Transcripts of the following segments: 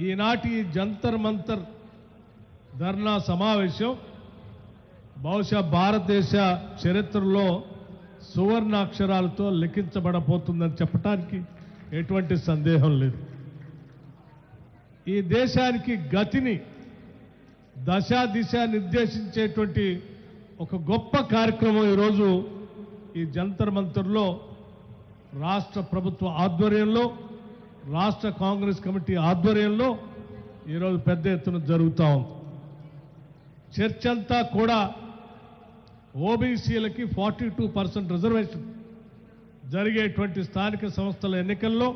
ఈనాటి జంతర్ మంతర్ ధర్నా సమావేశం బహుశా భారతదేశ చరిత్రలో సువర్ణాక్షరాలతో లిఖించబడబోతుందని చెప్పడానికి ఎటువంటి సందేహం లేదు. ఈ దేశానికి గతిని దశా దిశ నిర్దేశించేటువంటి ఒక గొప్ప కార్యక్రమం ఈరోజు ఈ జంతర్ మంతర్లో రాష్ట్ర ప్రభుత్వ ఆధ్వర్యంలో రాష్ట్ర కాంగ్రెస్ కమిటీ ఆధ్వర్యంలో ఈరోజు పెద్ద ఎత్తున జరుగుతూ ఉంది. చర్చ అంతా కూడా ఓబీసీలకి ఫార్టీ టూ పర్సెంట్ రిజర్వేషన్ జరిగేటువంటి స్థానిక సంస్థల ఎన్నికల్లో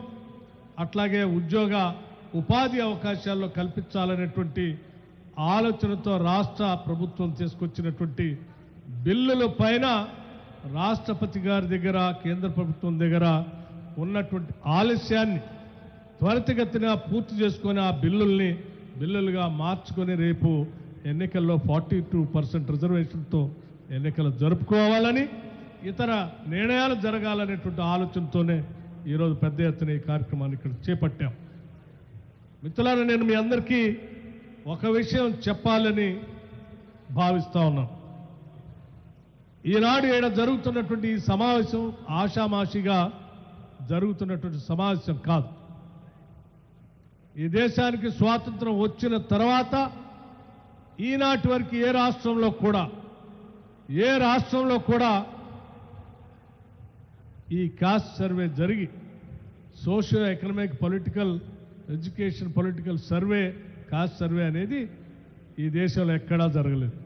అట్లాగే ఉద్యోగ ఉపాధి అవకాశాల్లో కల్పించాలనేటువంటి ఆలోచనతో రాష్ట్ర ప్రభుత్వం తీసుకొచ్చినటువంటి బిల్లుల పైన రాష్ట్రపతి గారి దగ్గర కేంద్ర ప్రభుత్వం దగ్గర ఉన్నటువంటి ఆలస్యాన్ని త్వరితగతిన పూర్తి చేసుకొని ఆ బిల్లుల్ని బిల్లులుగా మార్చుకొని రేపు ఎన్నికల్లో ఫార్టీ టూ పర్సెంట్ రిజర్వేషన్తో ఎన్నికలు జరుపుకోవాలని ఇతర నిర్ణయాలు జరగాలనేటువంటి ఆలోచనతోనే ఈరోజు పెద్ద ఎత్తున ఈ కార్యక్రమాన్ని ఇక్కడ చేపట్టాం. మిత్రులారా నేను మీ అందరికీ ఒక విషయం చెప్పాలని భావిస్తా ఉన్నాను. ఈనాడు ఏడ జరుగుతున్నటువంటి ఈ సమావేశం ఆషామాషిగా జరుగుతున్నటువంటి సమావేశం కాదు. ఈ దేశానికి స్వాతంత్రం వచ్చిన తర్వాత ఈనాటి వరకు ఏ రాష్ట్రంలో కూడా ఏ రాష్ట్రంలో కూడా ఈ కాస్ట్ సర్వే జరిగి socio economic political education political survey caste survey అనేది ఈ దేశంలో ఎక్కడా జరగలేదు.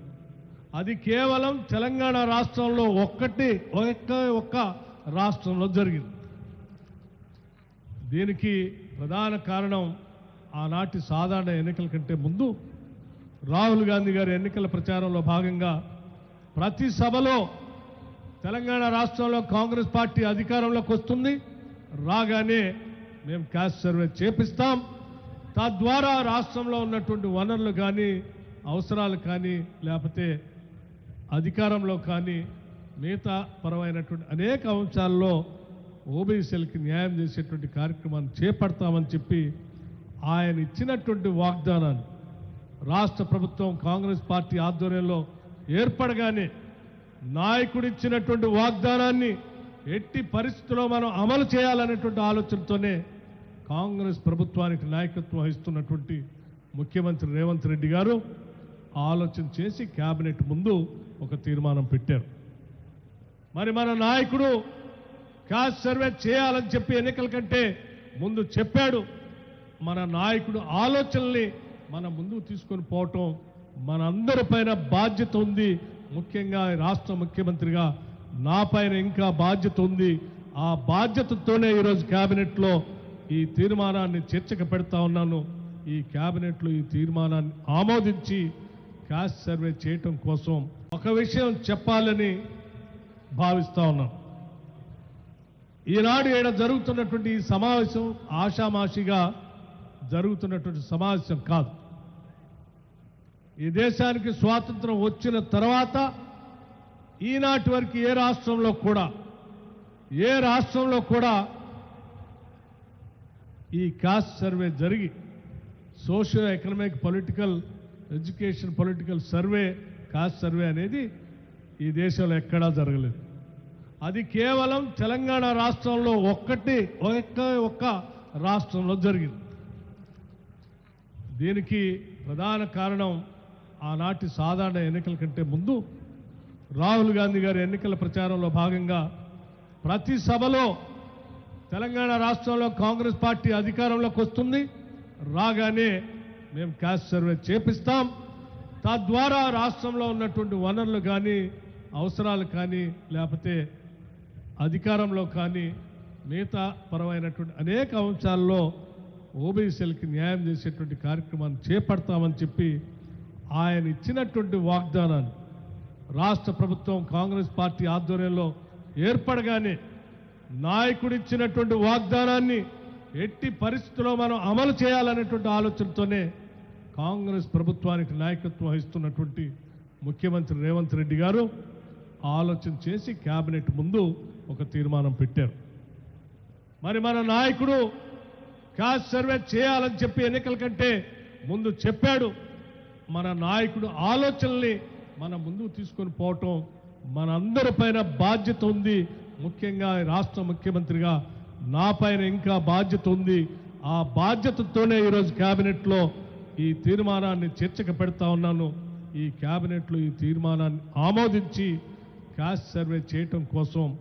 అది కేవలం తెలంగాణ రాష్ట్రంలో ఒక్కటి ఒక్క ఒక్క రాష్ట్రంలో జరిగింది. దీనికి ప్రధాన కారణం ఆనాటి సాధారణ ఎన్నికల కంటే ముందు రాహుల్ గాంధీ గారి ఎన్నికల ప్రచారంలో భాగంగా ప్రతి సభలో తెలంగాణ రాష్ట్రంలో కాంగ్రెస్ పార్టీ అధికారంలోకి వస్తుంది. రాగానే మేము క్యాష్ సర్వే చేపిస్తాం. తద్వారా రాష్ట్రంలో ఉన్నటువంటి వనరులు కానీ అవసరాలు కానీ లేకపోతే అధికారంలో కానీ మిగతా పరమైనటువంటి అనేక అంశాల్లో ఓబీసీలకి న్యాయం చేసేటువంటి కార్యక్రమాన్ని చేపడతామని చెప్పి ఆయన ఇచ్చినటువంటి వాగ్దానాన్ని రాష్ట్ర ప్రభుత్వం కాంగ్రెస్ పార్టీ ఆధ్వర్యంలో ఏర్పడగానే నాయకుడిచ్చినటువంటి వాగ్దానాన్ని ఎట్టి పరిస్థితుల్లో మనం అమలు చేయాలనేటువంటి ఆలోచనతోనే కాంగ్రెస్ ప్రభుత్వానికి నాయకత్వం వహిస్తున్నటువంటి ముఖ్యమంత్రి రేవంత్ రెడ్డి గారు ఆలోచన చేసి కేబినెట్ ముందు ఒక తీర్మానం పెట్టారు. మరి మన నాయకుడు క్యాష్ సర్వే చేయాలని చెప్పి ఎన్నికల కంటే ముందు చెప్పాడు. మన నాయకుడు ఆలోచనల్ని మన ముందుకు తీసుకొని పోవటం మనందరి పైన బాధ్యత ఉంది. ముఖ్యంగా రాష్ట్ర ముఖ్యమంత్రిగా నా పైన ఇంకా బాధ్యత ఉంది. ఆ బాధ్యతతోనే ఈరోజు క్యాబినెట్లో ఈ తీర్మానాన్ని చర్చకు పెడతా ఉన్నాను. ఈ క్యాబినెట్లో ఈ తీర్మానాన్ని ఆమోదించి క్యాష్ సర్వే చేయటం కోసం ఒక విషయం చెప్పాలని భావిస్తా ఉన్నాను. ఈనాడు ఈడ జరుగుతున్నటువంటి ఈ సమావేశం ఆషామాషిగా జరుగుతున్నటువంటి సమావేశం కాదు. ఈ దేశానికి స్వాతంత్రం వచ్చిన తర్వాత ఈనాటి వరకు ఏ రాష్ట్రంలో కూడా ఏ రాష్ట్రంలో కూడా ఈ కాస్ట్ సర్వే జరిగి socio economic political education political survey caste survey అనేది ఈ దేశంలో ఎక్కడా జరగలేదు. అది కేవలం తెలంగాణ రాష్ట్రంలో ఒక్కటి ఒక్క ఒక్క రాష్ట్రంలో జరిగింది. దీనికి ప్రధాన కారణం ఆనాటి సాధారణ ఎన్నికల కంటే ముందు రాహుల్ గాంధీ గారి ఎన్నికల ప్రచారంలో భాగంగా ప్రతి సభలో తెలంగాణ రాష్ట్రంలో కాంగ్రెస్ పార్టీ అధికారంలోకి వస్తుంది. రాగానే మేము క్యాష్ సర్వే చేపిస్తాం. తద్వారా రాష్ట్రంలో ఉన్నటువంటి వనరులు కానీ అవసరాలు కానీ లేకపోతే అధికారంలో కానీ మిగతా పరమైనటువంటి అనేక అంశాల్లో ఓబీసీలకి న్యాయం చేసేటువంటి కార్యక్రమాన్ని చేపడతామని చెప్పి ఆయన ఇచ్చినటువంటి వాగ్దానాన్ని రాష్ట్ర ప్రభుత్వం కాంగ్రెస్ పార్టీ ఆధ్వర్యంలో ఏర్పడగానే నాయకుడిచ్చినటువంటి వాగ్దానాన్ని ఎట్టి పరిస్థితుల్లో మనం అమలు చేయాలనేటువంటి ఆలోచనతోనే కాంగ్రెస్ ప్రభుత్వానికి నాయకత్వం వహిస్తున్నటువంటి ముఖ్యమంత్రి రేవంత్ రెడ్డి గారు ఆలోచన చేసి కేబినెట్ ముందు ఒక తీర్మానం పెట్టారు. మరి మన నాయకుడు క్యాస్ట్ సర్వే చేయాలని చెప్పి ఎన్నికల కంటే ముందు చెప్పాడు. మన నాయకుడు ఆలోచనల్ని మన ముందుకు తీసుకొని పోవటం మనందరిపైన బాధ్యత ఉంది. ముఖ్యంగా రాష్ట్ర ముఖ్యమంత్రిగా నా పైన ఇంకా బాధ్యత ఉంది. ఆ బాధ్యతతోనే ఈరోజు క్యాబినెట్లో ఈ తీర్మానాన్ని చర్చకు పెడతా ఉన్నాను. ఈ క్యాబినెట్లో ఈ తీర్మానాన్ని ఆమోదించి క్యాస్ట్ సర్వే చేయటం కోసం